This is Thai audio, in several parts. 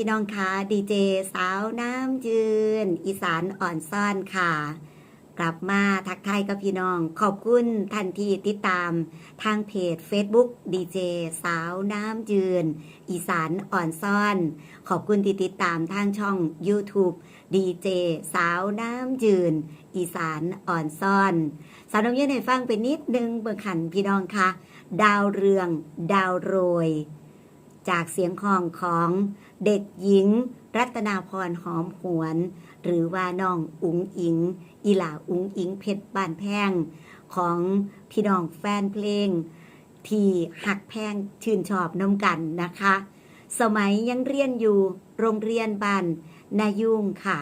พี่น้องคะดีเจสาวน้ำยืน อีสานอ่อนซ่อนค่ะ กลับมาทักทายกับพี่น้อง ขอบคุณทันทีติดตามทางเพจ Facebook ดีเจสาวน้ำยืน อีสานอ่อนซ่อน ขอบคุณที่ติดตามทางช่อง YouTube ดีเจสาวน้ำยืน อีสานอ่อนซ่อน สาวน้ำยืนให้ฟังเป็นนิดนึงเบื้องขันพี่น้องคะดาวเรือง ดาวโรย จากเสียงของของเด็กหญิง รัตนาพรหอมหวน หรือว่าน้องอุ๋งอิงอีหลาอุ๋งอิงเพชรบ้านแพงของพี่น้องแฟนเพลง ที่หักแพงชื่นชอบน้ำกันนะคะ สมัยยังเรียนอยู่โรงเรียนบ้านนายุ่งค่ะ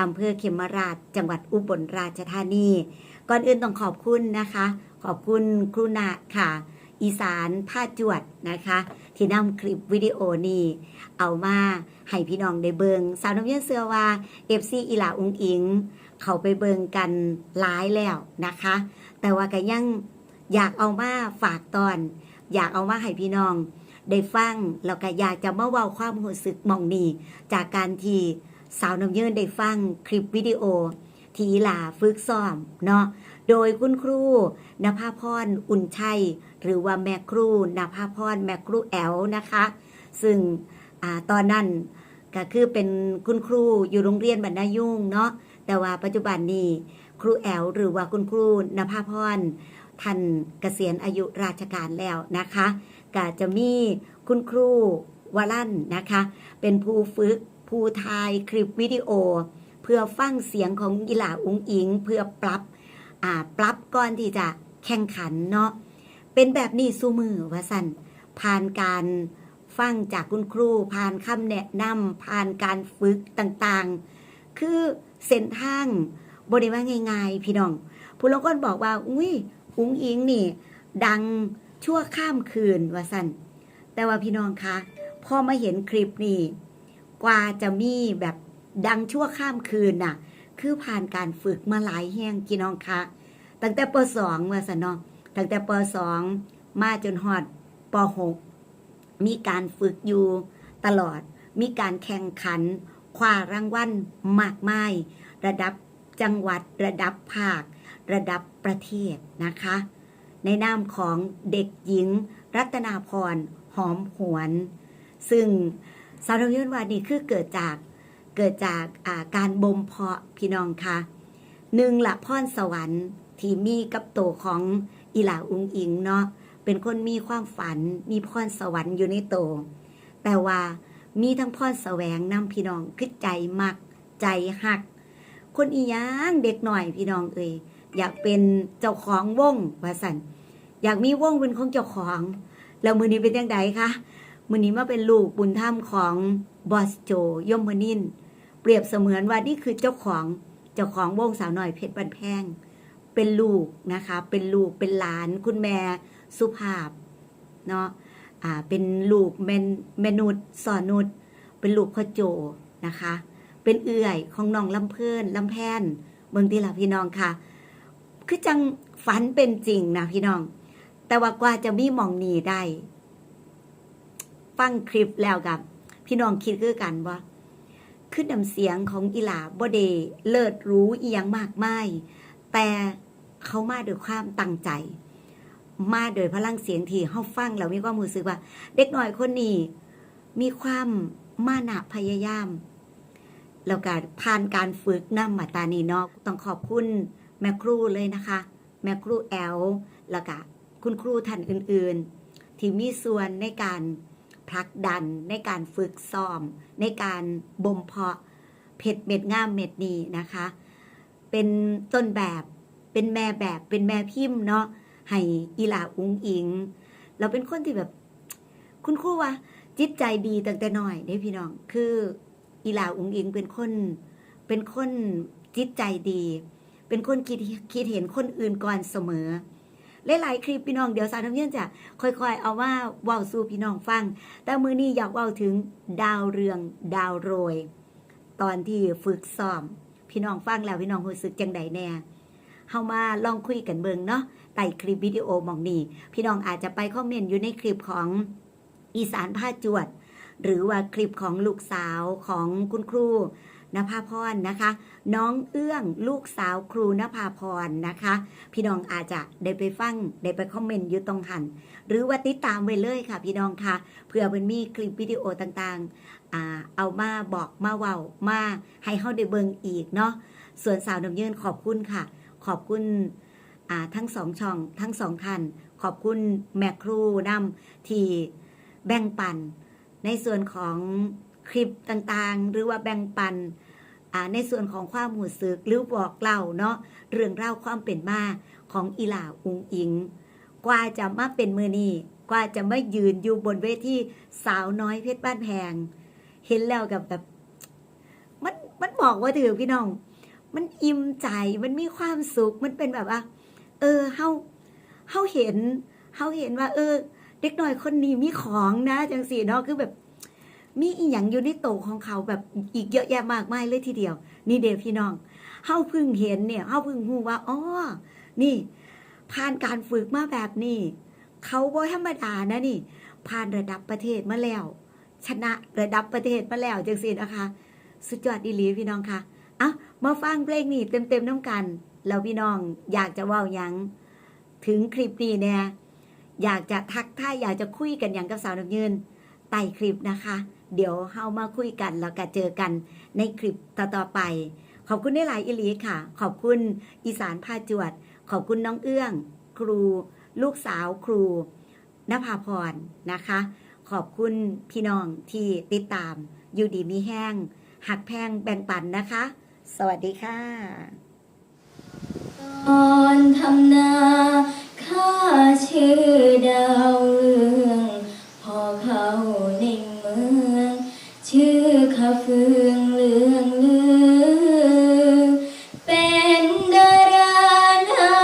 อำเภอเขมราชจังหวัดอุบลราชธานี ก่อนอื่นต้องขอบคุณนะคะ ขอบคุณครูนาค่ะ อีสานผ้าจวดนะคะ ที่นำคลิปวิดีโอนี้เอามาให้พี่น้องได้เบิงสาวน้ำเย็นเสือว่าเอฟซีอีหลาอุงอิง เขาไปเบิงกันหลายแล้วนะคะ แต่ว่าก็ยังอยากเอามาฝากตอน อยากเอามาให้พี่น้องได้ฟังแล้วก็อยากจะมาเว้าความรู้สึกมองนี้จากการที่สาวน้ำเยินได้ฟังคลิปวิดีโอ ที่อีลาฝึกซ้อมเนาะ โดยคุณครูนภาพรอุ่นชัย หรือว่าแม่ครูนภาพรแม่ครูแอลนะคะ ซึ่งอตอนนั้นก็คือเป็นคุณครูอยู่โรงเรียนบรรณายุ่งเนาะแต่ว่าปัจจุบันนี้ครูแอลหรือว่าคุณครูนภาพรท่านเกษียณอายุราชการแล้วนะคะก็จะมีคุณครูวลั่นนะคะ เป็นผู้ฝึกผู้ทายคลิปวิดีโอ เพื่อฟังเสียงของกีฬาอุงอิง เพื่อปรับ อ่าปรับก่อนที่จะแข่งขันเนาะเป็นแบบนี้สู้มือว่าสันผ่านการฟังจากคุณครู ผ่านคำแนะนำผ่านการฝึกต่างๆ คือเส้นทางบริว่าง่ายๆ พี่น้องผู้ลางคนบอกว่า อุ้ยอุ้งอิงนี่ ดังชั่วข้ามคืนว่าสันแต่ว่าพี่น้องคะพอมาเห็นคลิปนี้กว่าจะมีแบบดังชั่วข้ามคืนน่ะ คือผ่านการฝึกมาหลายแห่งพี่น้องคะตั้งแต่ปสองเมื่อสนเนาะตั้งแต่ปสองมาจนฮอดปหกมีการฝึกอยู่ตลอด มีการแข่งขันคว้ารางวัลมากมาย ระดับจังหวัดระดับภาค ระดับประเทศนะคะ ในนามของเด็กหญิง รัตนาพรหอมหวน ซึ่งสารยุทธวานี่คือเกิดจาก เกิดจากาการบ่มเพาะพี่น้องค่ะหนึ่งละพรสวรรค์ที่มีกับโตของอีหลาอุงอิงเนาะเป็นคนมีความฝันมีพรสวรรค์อยู่ในโต แต่ว่ามีทั้งพรแสวงนำพี่น้องคือใจมักใจหัก คนอีหยังเด็กหน่อยพี่น้องเอ่ยอยากเป็นเจ้าของวงว่าสันอยากมีวงเป็นของเจ้าของแล้วมือนี้เป็นยังไงคะ มือนี้มาเป็นลูกบุญธรรมของบอสโจยมนิน เปรียบเสมือนว่านี่คือเจ้าของเจ้าของวงสาวน้อยเพชรบันแพง เป็นลูกนะคะ เป็นลูกเป็นหลานคุณแม่สุภาพเนาะอ่าเป็นลูกแมนแมนุษสอนุษเป็นลูกพ่อโจนะคะ เป็นเอื่อยของน้องลำเพื่อนลำแพนเมืองทีละพี่น้องค่ะ คือจังฝันเป็นจริงนะพี่น้อง แต่ว่ากว่าจะมีมองนีได้ ฟังคลิปแล้วกับ พี่น้องคิดคือกันว่าขึ้นนำเสียงของอีหลาบ่เดเลิศรู้อียังมากมายแต่เขามาด้วยความตั้งใจ มาโดยพลังเสียงที่เฮาฟังแล้วมีความรู้สึกว่า เด็กหน้อยคนนี้มีความมานะพยายามแล้วก็ผ่านการฝึกนำมาตานีเนาะต้องขอบคุณแม่ครูเลยนะคะ แม่ครูแอลแล้วก็คุณครูท่านอื่นๆ ที่มีส่วนในการ ผลักดันในการฝึกซ้อม ในการบ่มเพาะเพชรเม็ดงามเม็ดนี้นะคะ เป็นต้นแบบเป็นแม่แบบเป็นแม่พิมพ์เนาะให้อีหลาอุงอิง เราเป็นคนที่แบบ คุณครูว่าจิตใจดีตั้งแต่น้อยได้พี่น้อง คืออีหลาอุงอิงเป็นคน เป็นคนจิตใจดี เป็นคนคิดคิดเห็นคนอื่นก่อนเสมอ หลายๆคลิปพี่น้องเดี๋ยวสาวน้ำเยี่ยนจะค่อยๆ เอาว่าเว้าสู่พี่น้องฟัง แต่มือนี้อยากเว้าถึงดาวเรืองดาวโรย ตอนที่ฝึกซ้อม พี่น้องฟังแล้วพี่น้องรู้สึกจังใดแน่เฮามาลองคุยกันเบิ่งเนาะใต้คลิปวิดีโอมองนี้พี่น้องอาจจะไปคอมเมนต์อยู่ในคลิปของอีสานผ้าจวด หรือว่าคลิปของลูกสาวของคุณครู นภาพรนะคะ น้องเอื้องลูกสาวครูนภาพรนะคะ พี่น้องอาจจะได้ไปฟังได้ไปคอมเมนต์อยู่ตรงหัน หรือว่าติดตามไว้เลยค่ะ พี่น้องค่ะเพื่อมันมีคลิปวิดีโอต่างๆเอามาบอกมาเว้ามาให้เฮาได้เบิ่งอีกเนาะส่วนสาวน้ำเยินขอบคุณค่ะ ขอบคุณทั้งสองช่องทั้งสองท่านขอบคุณแม่ครูนำที่แบ่งปันในส่วนของ คลิปต่างๆ หรือว่าแบ่งปันในส่วนของความหูสึกหรือบอกเล่าเนาะเรื่องเล่าความเป็นมาของอีหลาอุงอิง กว่าจะมาเป็นมือนีกว่าจะมายืนอยู่บนเวทีสาวน้อยเพชรบ้านแพง เห็นแล้วกับแบบมันมันบอกว่าถือพี่น้อง มันอิ่มใจมันมีความสุขมันเป็นแบบว่า เออเฮาเฮาเห็นเฮาเห็นว่า เออ เด็กน้อยคนนี้มีของนะจังสีเนาะคือแบบ มีอีหยังอยู่ในโตของเขาแบบอีกเยอะแยะมากมายเลยทีเดียว นี่เดียพี่น้องเฮาพิ่งเห็นเนี่ยเฮาพิ่งรู้ว่าอ๋อนี่ ผ่านการฝึกมาแบบนี้ เขาบ่ธรรมดานะนี่ ผ่านระดับประเทศมาแล้ว ชนะระดับประเทศมาแล้วจังสินะคะ สุดยอดดีหลีพี่น้องค่ะอะมาฟังเพลงนี้เต็มๆน้ำกัน แล้วพี่น้องอยากจะว่ายัง ถึงคลิปนี้เนี่ยอยากจะทักทายอยากจะคุยกันอย่างกับสาวน้ำยืน ไต่คลิปนะคะ เดี๋ยวเฮามาคุยกันแล้วก็เจอกันในคลิปต่อๆไป ขอบคุณได้หลายอิลีค่ะ ขอบคุณอีสานพาจวด ขอบคุณน้องเอื้อง ครู ลูกสาวครูนภาพรนะคะ ขอบคุณพี่น้องที่ติดตามอยู่ดีมีแห้ง หักแพงแบ่งปันนะคะ สวัสดีค่ะ ตอนทำนาข้าชื่อดาว ข้าเฟืองเลืองลือ เป็นดาราหน้า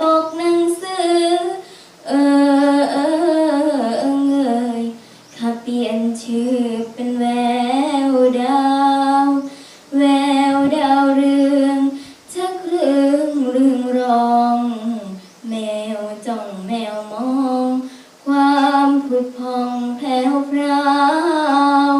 ปกหนังสือ เออเออเอยข้าเปลี่ยนชื่อเป็นแววดาว แววดาวเรืองชักเรื่องเรื่องรอง แมวจ้องแมวมอง ความผุดพองแผ่วพราว